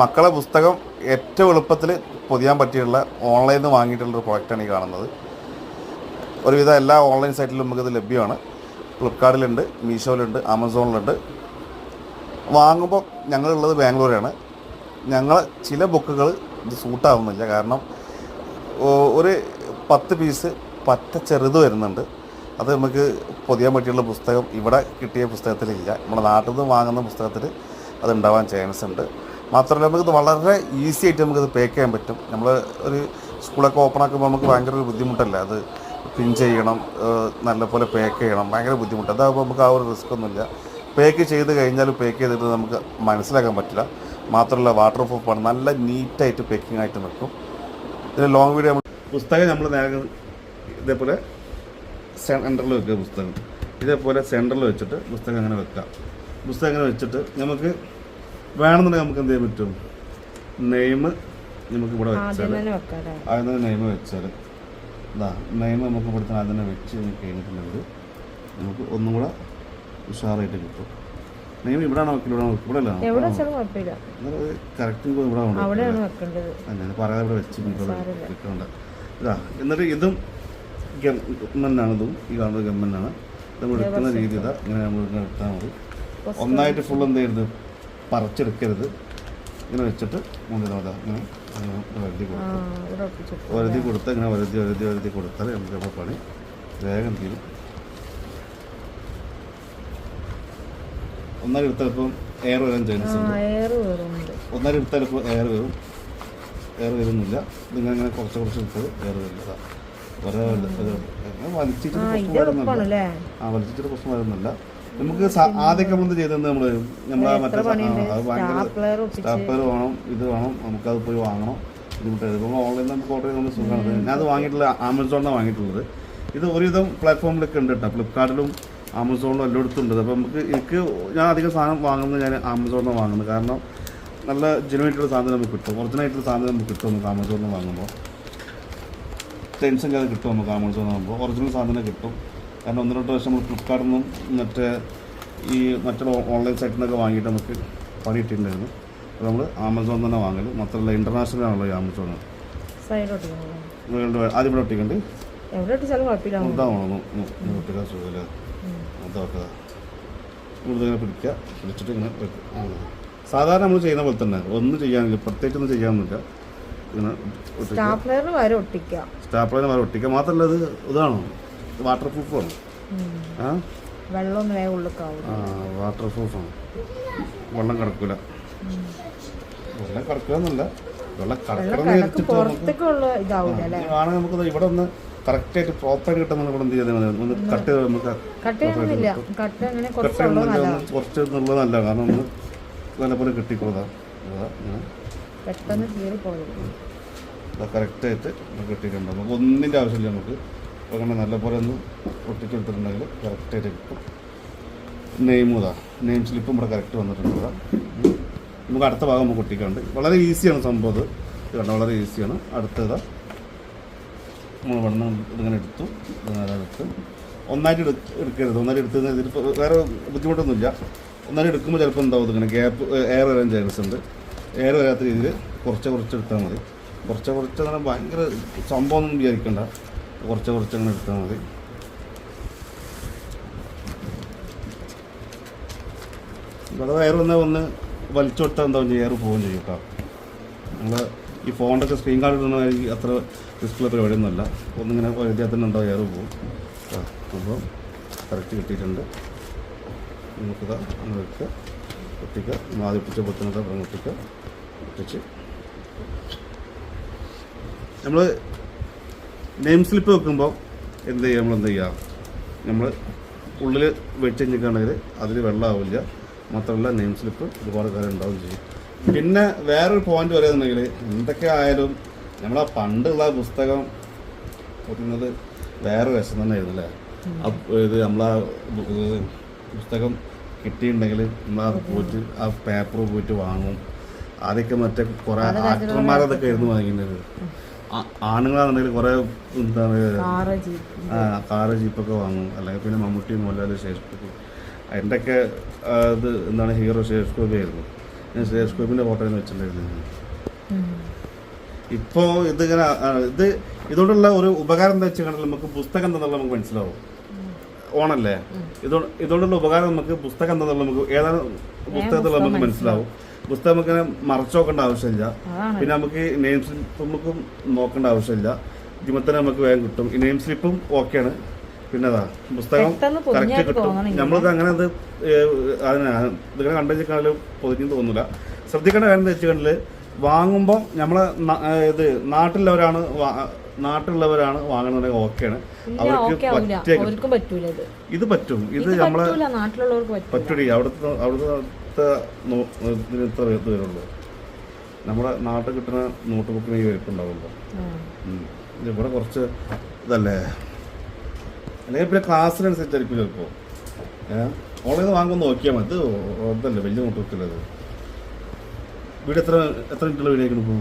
മക്കളെ പുസ്തകം ഏറ്റവും എളുപ്പത്തിൽ പൊതിയാൻ പറ്റിയുള്ള ഓൺലൈനിൽ നിന്ന് വാങ്ങിയിട്ടുള്ള ഒരു പ്രോഡക്റ്റാണ് ഈ കാണുന്നത്. ഒരുവിധം എല്ലാ ഓൺലൈൻ സൈറ്റിലും നമുക്കിത് ലഭ്യമാണ്. ഫ്ലിപ്കാർട്ടിലുണ്ട് മീഷോയിലുണ്ട് ആമസോണിലുണ്ട്. വാങ്ങുമ്പോൾ ഞങ്ങളുള്ളത് ബാംഗ്ലൂരാണ്. ഞങ്ങൾ ചില ബുക്കുകൾ ഇത് സൂട്ടാവുന്നില്ല. കാരണം ഒരു പത്ത് പീസ് പറ്റ ചെറുത് വരുന്നുണ്ട്. അത് നമുക്ക് പൊതിയാൻ പറ്റിയുള്ള പുസ്തകം ഇവിടെ കിട്ടിയ പുസ്തകത്തിലില്ല. നമ്മുടെ നാട്ടിൽ നിന്ന് വാങ്ങുന്ന പുസ്തകത്തിൽ അത് ഉണ്ടാവാൻ ചാൻസ് ഉണ്ട്. മാത്രമല്ല നമുക്കിത് വളരെ ഈസി ആയിട്ട് നമുക്കിത് പേക്ക് ചെയ്യാൻ പറ്റും. നമ്മൾ ഒരു സ്കൂളൊക്കെ ഓപ്പൺ ആക്കുമ്പോൾ നമുക്ക് ഭയങ്കര ഒരു ബുദ്ധിമുട്ടല്ല? അത് പിൻ ചെയ്യണം നല്ലപോലെ പാക്ക് ചെയ്യണം ഭയങ്കര ബുദ്ധിമുട്ട്. അതാകുമ്പോൾ നമുക്ക് ആ ഒരു റിസ്ക് ഒന്നുമില്ല. പാക്ക് ചെയ്ത് കഴിഞ്ഞാൽ പാക്ക് ചെയ്തിട്ട് നമുക്ക് മനസ്സിലാക്കാൻ പറ്റില്ല. മാത്രമല്ല വാട്ടർ പ്രൂഫാണ് നല്ല നീറ്റായിട്ട് പേക്കിംഗ് ആയിട്ട് നിൽക്കും. ഇതിന് ലോങ് വീഡിയോ പുസ്തകം നമ്മൾ നേരെ ഇതേപോലെ സെന്ററിൽ വെക്കുക പുസ്തകം. ഇതേപോലെ സെന്ററിൽ വെച്ചിട്ട് പുസ്തകം അങ്ങനെ വെക്കുക. പുസ്തകം അങ്ങനെ വെച്ചിട്ട് നമുക്ക് വേണമെന്നുണ്ടെങ്കിൽ നമുക്ക് എന്ത് ചെയ്യാൻ പറ്റും? നെയിം നമുക്ക് ഇവിടെ ആദ്യം വെച്ചാൽ തന്നെ വെക്കാല്ലേ? അതിന് നെയിം വെച്ചാൽ ഇതാ നെയിം നമുക്ക് ഇവിടുത്തെ അതിനെ വെച്ച് കഴിഞ്ഞിട്ടുണ്ടെങ്കിൽ നമുക്ക് ഒന്നും കൂടെ ഉഷാറായിട്ട് കിട്ടും. നെയിം ഇവിടെയാണ് വെക്കലാണ് ഇവിടെ അല്ല? കറക്റ്റ് ഇവിടെ ഞാൻ പറയാതെ ഇവിടെ വെച്ച് വെക്കണ്ട. ഇതാ എന്നിട്ട് ഇതും ഗവൺമെന്റാണ് ഇതും. ഈ കാണുന്നത് ഗവൺമെന്റാണ് നമ്മൾ എടുക്കുന്ന രീതി ഇതാ. ഇങ്ങനെ നമ്മൾ ഇങ്ങനെ എടുത്താൽ മതി. ഒന്നായിട്ട് ഫുൾ എന്ത് ചെയ്യരുത്? പറിച്ചെടുക്കരുത്. ഇങ്ങനെ വെച്ചിട്ട് മൂന്ന് തവണ ഇങ്ങനെ വരുതി കൊടുക്കും. വരുതി കൊടുത്ത് ഇങ്ങനെ വരുതി വരുതി വരുതി കൊടുത്താൽ നമുക്ക് നമ്മുടെ പണി വേഗം തീരും. ഒന്നര എടുത്തപ്പം എയർ വരാൻ ചാൻസ് ഉണ്ട്. ഒന്നാലും എടുത്താൽ ഇപ്പോൾ എയർ വരും. എയർ വരുന്നില്ല. നിങ്ങൾ ഇങ്ങനെ കുറച്ച് കുറച്ച് എടുത്തത് എയർ വരുന്നില്ല വലിച്ചിട്ട് പ്രശ്നം വരുന്നില്ല ആ വലിച്ചിട്ട് പ്രശ്നം വരുന്നില്ല നമുക്ക് ആദ്യമൊക്കെ നമ്മൾ ചെയ്തത് നമ്മൾ? നമ്മളെ മറ്റേ ആ, അത് ഭയങ്കര സ്റ്റാപ്ലർ സ്റ്റാപ്പർ വേണം ഇത് വേണം അത് പോയി വാങ്ങണം ബുദ്ധിമുട്ടായത് ഇപ്പോൾ ഓൺലൈനിൽ നമുക്ക് ഓർഡർ ചെയ്ത് നമ്മൾ സുഖമാണ്. ഞാൻ അത് വാങ്ങിയിട്ടുള്ള ആമസോണിലാണ് വാങ്ങിയിട്ടുള്ളത്. ഇത് ഒരുവിധം പ്ലാറ്റ്ഫോമിലൊക്കെ ഉണ്ട് കേട്ടോ. ഫ്ലിപ്കാർട്ടിലും ആമസോണിലും എല്ലായിടത്തും ഉണ്ട്. അപ്പോൾ നമുക്ക് എനിക്ക് ഞാൻ അധികം സാധനം വാങ്ങുന്നത് ഞാൻ ആമസോണിൽ നിന്ന് വാങ്ങുന്നത്. കാരണം നല്ല ജെനുവായിട്ടുള്ള സാധനം നമുക്ക് കിട്ടും. ഒറിജിനായിട്ടുള്ള സാധനം നമുക്ക് കിട്ടും നമുക്ക് ആമസോണിൽ നിന്ന് വാങ്ങുമ്പോൾ. ടെൻഷൻ കാര്യം കിട്ടും നമുക്ക് നിന്ന് വാങ്ങുമ്പോൾ. ഒറിജിനൽ സാധനം കിട്ടും. കാരണം ഒന്ന് രണ്ട് വർഷം നമ്മൾ ഫ്ലിപ്കാർട്ടിൽ നിന്നും മറ്റേ ഈ മറ്റുള്ള ഓൺലൈൻ സൈറ്റിൽ നിന്നൊക്കെ വാങ്ങിയിട്ട് നമുക്ക് പണിയിട്ടിട്ടുണ്ടായിരുന്നു. അപ്പോൾ നമ്മൾ ആമസോൺ തന്നെ വാങ്ങൽ മാത്രമല്ല ഇന്റർനാഷണൽ ആണല്ലോ ഈ ആമസോൺ ആദ്യം ഇവിടെ ഇതാവണം ഒട്ടിക്കാൻ സുഖമില്ല. അതൊക്കെ കൂടുതൽ ഇങ്ങനെ പിടിക്കുക. പിടിച്ചിട്ട് ഇങ്ങനെ സാധാരണ നമ്മൾ ചെയ്യുന്ന പോലെ തന്നെ. ഒന്നും ചെയ്യാനില്ല പ്രത്യേകിച്ച് ഒന്നും ചെയ്യാനൊന്നുമില്ല. ഇങ്ങനെ സ്റ്റാപ്ലർ സ്റ്റാപ്ലറിന് വരെ ഒട്ടിക്കാം. സ്റ്റാപ്ലറിന് വരെ ഒട്ടിക്കുക. മാത്രമല്ല ഇത് ഇതാണോ? വാട്ടർ പ്രൂഫാണ്. ആ? ആ വാട്ടർ പ്രൂഫാണ് വെള്ളം കിടക്കൂല. വെള്ളം കിടക്കുകയെന്നല്ല വെള്ളം വെള്ളം കിടക്കണം കിടക്ക് വിചാരിച്ചിട്ട് നമുക്ക് ഇവിടെ ഒന്ന് കറക്റ്റായിട്ട് പ്രോപ്പറായിട്ട് കിട്ടുന്ന ഇവിടെ എന്ത് ചെയ്താൽ മതി ഒന്ന് കട്ട് നമുക്ക് കട്ട് അങ്ങനെ കട്ട് നല്ല കുറച്ച് കാരണം ഒന്ന് നല്ലപോലെ കിട്ടിക്കോതാ ഇങ്ങനെ. പെട്ടെന്ന് കറക്റ്റായിട്ട് കിട്ടിയിട്ടുണ്ട്. നമുക്ക് ഒന്നിന്റെ ആവശ്യമില്ല നമുക്ക്. അങ്ങനെ നല്ലപോലെ ഒന്ന് ഒട്ടിച്ചെടുത്തിട്ടുണ്ടെങ്കിൽ കറക്റ്റായിട്ട് കിട്ടും. നെയിം ഇതാ നെയിം സ്ലിപ്പും ഇവിടെ കറക്റ്റ് വന്നിട്ടുണ്ട് നമുക്ക് അടുത്ത ഭാഗം നമുക്ക് ഒട്ടിക്കാണ്ട് വളരെ ഈസിയാണ് സംഭവം ഇത് കണ്ടോ വളരെ ഈസിയാണ് അടുത്തത് നമ്മൾ ഇവിടെ ഇതിങ്ങനെ എടുത്തു. എടുത്ത്. ഒന്നായിട്ട് എടുക്ക എടുക്കരുത്. ഒന്നായിട്ട് എടുത്ത് ഇതിപ്പോൾ വേറെ ബുദ്ധിമുട്ടൊന്നുമില്ല. ഒന്നായിട്ട് എടുക്കുമ്പോൾ ചിലപ്പോൾ എന്താവും ഇങ്ങനെ ഗ്യാപ്പ് എയർ വരാൻ ചാൻസ് ഉണ്ട്. എയർ വരാത്ത രീതിയിൽ കുറച്ച് കുറച്ച് എടുത്താൽ മതി. കുറച്ച് കുറച്ച് അങ്ങനെ ഭയങ്കര സംഭവം ഒന്നും വിചാരിക്കണ്ട. കുറച്ച് കുറച്ച് അങ്ങനെ എടുത്താൽ മതി. നിങ്ങളുടെ എയർ വന്നാൽ ഒന്ന് വലിച്ചൊട്ടാൽ എന്താ എയർ പോവുകയും ചെയ്യും കേട്ടോ. നമ്മൾ ഈ ഫോണിന്റെ സ്ക്രീൻ കാർഡ് ഇടണമെങ്കിൽ അത്ര റിസ്ക്കുള്ള പരിപാടിയൊന്നുമല്ല. ഒന്നിങ്ങനെ വഴുതിയാൽ തന്നെ ഉണ്ടാവും എയർ പോവും. അപ്പോൾ കറക്റ്റ് കിട്ടിയിട്ടുണ്ട്. നമുക്കിതാ അങ്ങനെ വെക്കുക. ഒട്ടിക്കുക. നമ്മൾ ആദ്യം ഒട്ടിച്ച പൊത്തുന്നത് അപ്പുറം ഒട്ടിക്കുക. ഒട്ടിച്ച്. നമ്മൾ നെയിം സ്ലിപ്പ് വെക്കുമ്പോൾ എന്ത് ചെയ്യുക നമ്മൾ എന്ത് ചെയ്യുക നമ്മൾ ഉള്ളിൽ വെച്ച് കഴിഞ്ഞിട്ടാണെങ്കിൽ അതിൽ വെള്ളമാവില്ല. മാത്രമല്ല നെയിം സ്ലിപ്പ് ഒരുപാട് കാര്യം ഉണ്ടാവുകയും ചെയ്യും. പിന്നെ വേറൊരു പോയിന്റ് പറയുന്നുണ്ടെങ്കിൽ എന്തൊക്കെ ആയാലും നമ്മളാ പണ്ടുള്ള പുസ്തകം പറയുന്നത് വേറെ വശം തന്നെ ആയിരുന്നു അല്ലേ ഇത് നമ്മളാ പുസ്തകം കിട്ടിയിട്ടുണ്ടെങ്കിൽ നമ്മളത് പോയിട്ട് ആ പേപ്പർ പോയിട്ട് വാങ്ങും. ആദ്യമൊക്കെ മറ്റേ കുറേ ആക്ടർമാരതൊക്കെ ആയിരുന്നു വാങ്ങിക്കുന്നത് ആ- ആണുങ്ങളാണെന്നുണ്ടെങ്കിൽ കുറെ എന്താണ് കാറ് ജീപ്പൊക്കെ വാങ്ങും. അല്ലെങ്കിൽ പിന്നെ മമ്മൂട്ടി മോഹൻലാൽ ഷേഷ്കൊക്കെ ഒക്കെ ഇത് എന്താണ് ഹീറോ ഷേഷ്കൊക്കെ ആയിരുന്നു. ഞാൻ സുരേഷ് ഫോട്ടോ വെച്ചിട്ടുണ്ടായിരുന്നു. ഇപ്പോൾ ഇതിങ്ങനെ ഇത് ഇതുകൊണ്ടുള്ള ഒരു ഉപകാരം എന്താ വെച്ചാൽ നമുക്ക് പുസ്തകം എന്താണെന്നുള്ള നമുക്ക് മനസ്സിലാവും. ഓണല്ലേ? ഇതുകൊണ്ട് ഇതുകൊണ്ടുള്ള ഉപകാരം നമുക്ക് പുസ്തകം എന്താണെന്നുള്ള നമുക്ക് ഏതാണ് പുസ്തകത്തിലുള്ള നമുക്ക് മനസ്സിലാവും. പുസ്തകം നമുക്ക് മറച്ചു നോക്കേണ്ട ആവശ്യമില്ല. പിന്നെ നമുക്ക് നെയിം സ്ലിപ്പ് നമുക്ക് നോക്കേണ്ട ആവശ്യമില്ല. ജിമത്തന നമുക്ക് വേഗം കിട്ടും. ഈ നെയിം സ്ലിപ്പും ഓക്കെയാണ് പിന്നെ അതാ പുസ്തകം കറക്റ്റ് കിട്ടും. നമ്മളത് അങ്ങനെ അത് അതിനെ ഇതിങ്ങനെ കണ്ടു വെച്ചാൽ പൊതിഞ്ഞു തോന്നില്ല ശ്രദ്ധിക്കേണ്ട കാര്യം എന്താ വെച്ചാൽ വാങ്ങുമ്പോൾ നമ്മളെ ഇത് നാട്ടിലുള്ളവരാണ് നാട്ടിലുള്ളവരാണ് വാങ്ങണമെങ്കിൽ ഓക്കെയാണ്. ആണ് അവർക്ക് പറ്റിയ ഇത്. പറ്റും. ഇത് നമ്മളെ പറ്റൂടി അവിടുത്തെ അവിടുത്തെ ഇതിന് ഇത്ര ഇത് വരുള്ളൂ. നമ്മുടെ നാട്ടിൽ കിട്ടുന്ന നോട്ട് ബുക്കിന് ഈ വലുപ്പുണ്ടാവുള്ളൂ. ഇവിടെ കുറച്ച് ഇതല്ലേ? അല്ലെങ്കിൽ പിന്നെ ക്ലാസ്സിനനുസരിച്ചായിരിക്കും ചിലപ്പോൾ ഏഹ് ഓൺലൈനിൽ വാങ്ങുമ്പോൾ നോക്കിയാൽ മതി. ഇത് ഇതല്ലേ വലിയ നോട്ട് ബുക്കല്ലേ ഇത്? വീട് എത്ര എത്ര മിനിറ്റുള്ള ഇപ്പോൾ?